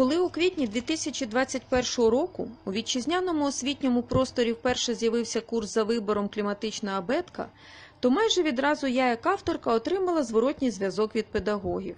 Коли у квітні 2021 року у вітчизняному освітньому просторі вперше з'явився курс за вибором кліматична абетка, то майже відразу я, як авторка, отримала зворотній зв'язок від педагогів.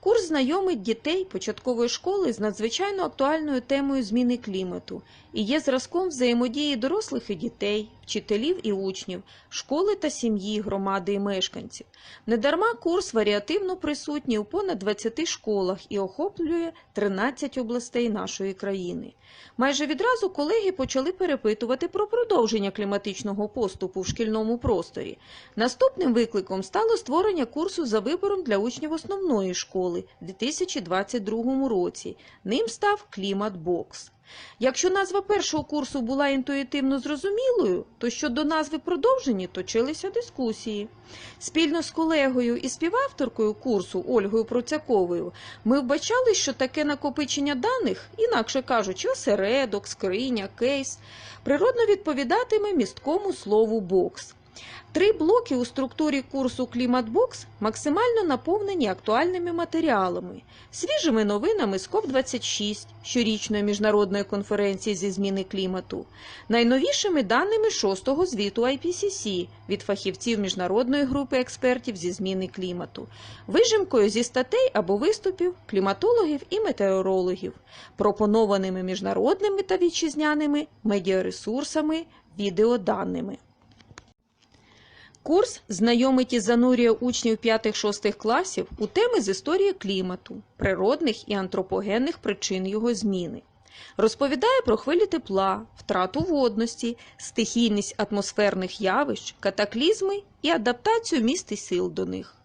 Курс знайомить дітей початкової школи з надзвичайно актуальною темою зміни клімату і є зразком взаємодії дорослих і дітей, вчителів і учнів, школи та сім'ї, громади і мешканців. Недарма курс варіативно присутній у понад 20 школах і охоплює 13 областей нашої країни. Майже відразу колеги почали перепитувати про продовження кліматичного поступу в шкільному просторі. Наступним викликом стало створення курсу за вибором для учнів основної школи в 2022 році. Ним став Клімат-бокс. Якщо назва першого курсу була інтуїтивно зрозумілою, то щодо назви продовження точилися дискусії. Спільно з колегою і співавторкою курсу Ольгою Процяковою ми вбачали, що таке накопичення даних, інакше кажучи, осередок, скриня, кейс, природно відповідатиме місткому слову бокс. Три блоки у структурі курсу Кліматбокс максимально наповнені актуальними матеріалами, свіжими новинами з КОП-26 щорічної міжнародної конференції зі зміни клімату, найновішими даними шостого звіту IPCC від фахівців міжнародної групи експертів зі зміни клімату, вижимкою зі статей або виступів кліматологів і метеорологів, пропонованими міжнародними та вітчизняними медіаресурсами, відеоданими. Курс знайомить і занурює учнів 5-6 класів у теми з історії клімату, природних і антропогенних причин його зміни. Розповідає про хвилі тепла, втрату водності, стихійність атмосферних явищ, катаклізми і адаптацію міст і сил до них.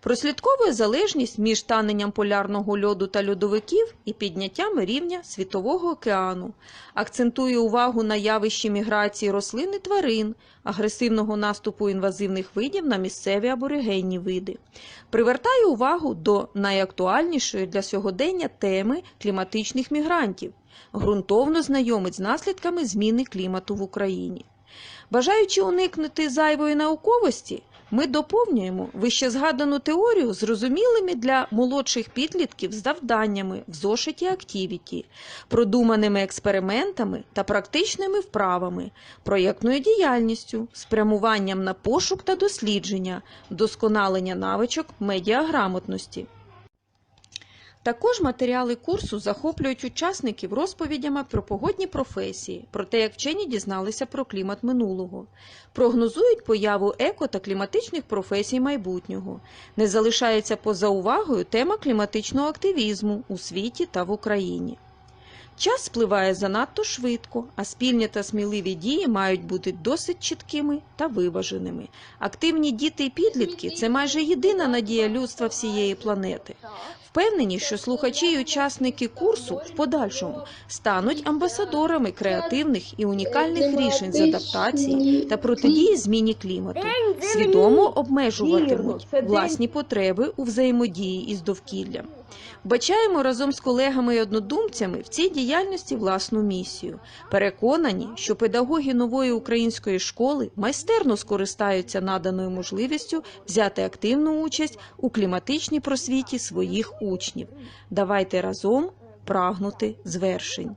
Прослідковує залежність між таненням полярного льоду та льодовиків і підняттям рівня світового океану, акцентує увагу на явищі міграції рослин і тварин, агресивного наступу інвазивних видів на місцеві аборигенні види, привертає увагу до найактуальнішої для сьогодення теми кліматичних мігрантів, ґрунтовно знайомить з наслідками зміни клімату в Україні. Бажаючи уникнути зайвої науковості, ми доповнюємо вищезгадану теорію зрозумілими для молодших підлітків завданнями в зошиті актівіті, продуманими експериментами та практичними вправами, проєктною діяльністю, спрямуванням на пошук та дослідження, вдосконалення навичок медіаграмотності. Також матеріали курсу захоплюють учасників розповідями про погодні професії, про те, як вчені дізналися про клімат минулого, прогнозують появу еко та кліматичних професій майбутнього. Не залишається поза увагою тема кліматичного активізму у світі та в Україні. Час спливає занадто швидко, а спільні та сміливі дії мають бути досить чіткими та виваженими. Активні діти і підлітки це майже єдина надія людства всієї планети. Впевнені, що слухачі і учасники курсу в подальшому стануть амбасадорами креативних і унікальних рішень з адаптації та протидії зміні клімату, свідомо обмежуватимуть власні потреби у взаємодії із довкіллям. Вбачаємо разом з колегами і однодумцями в цій діяльності власну місію. Переконані, що педагоги нової української школи майстерно скористаються наданою можливістю взяти активну участь у кліматичній просвіті своїх учнів. Давайте разом прагнути звершень.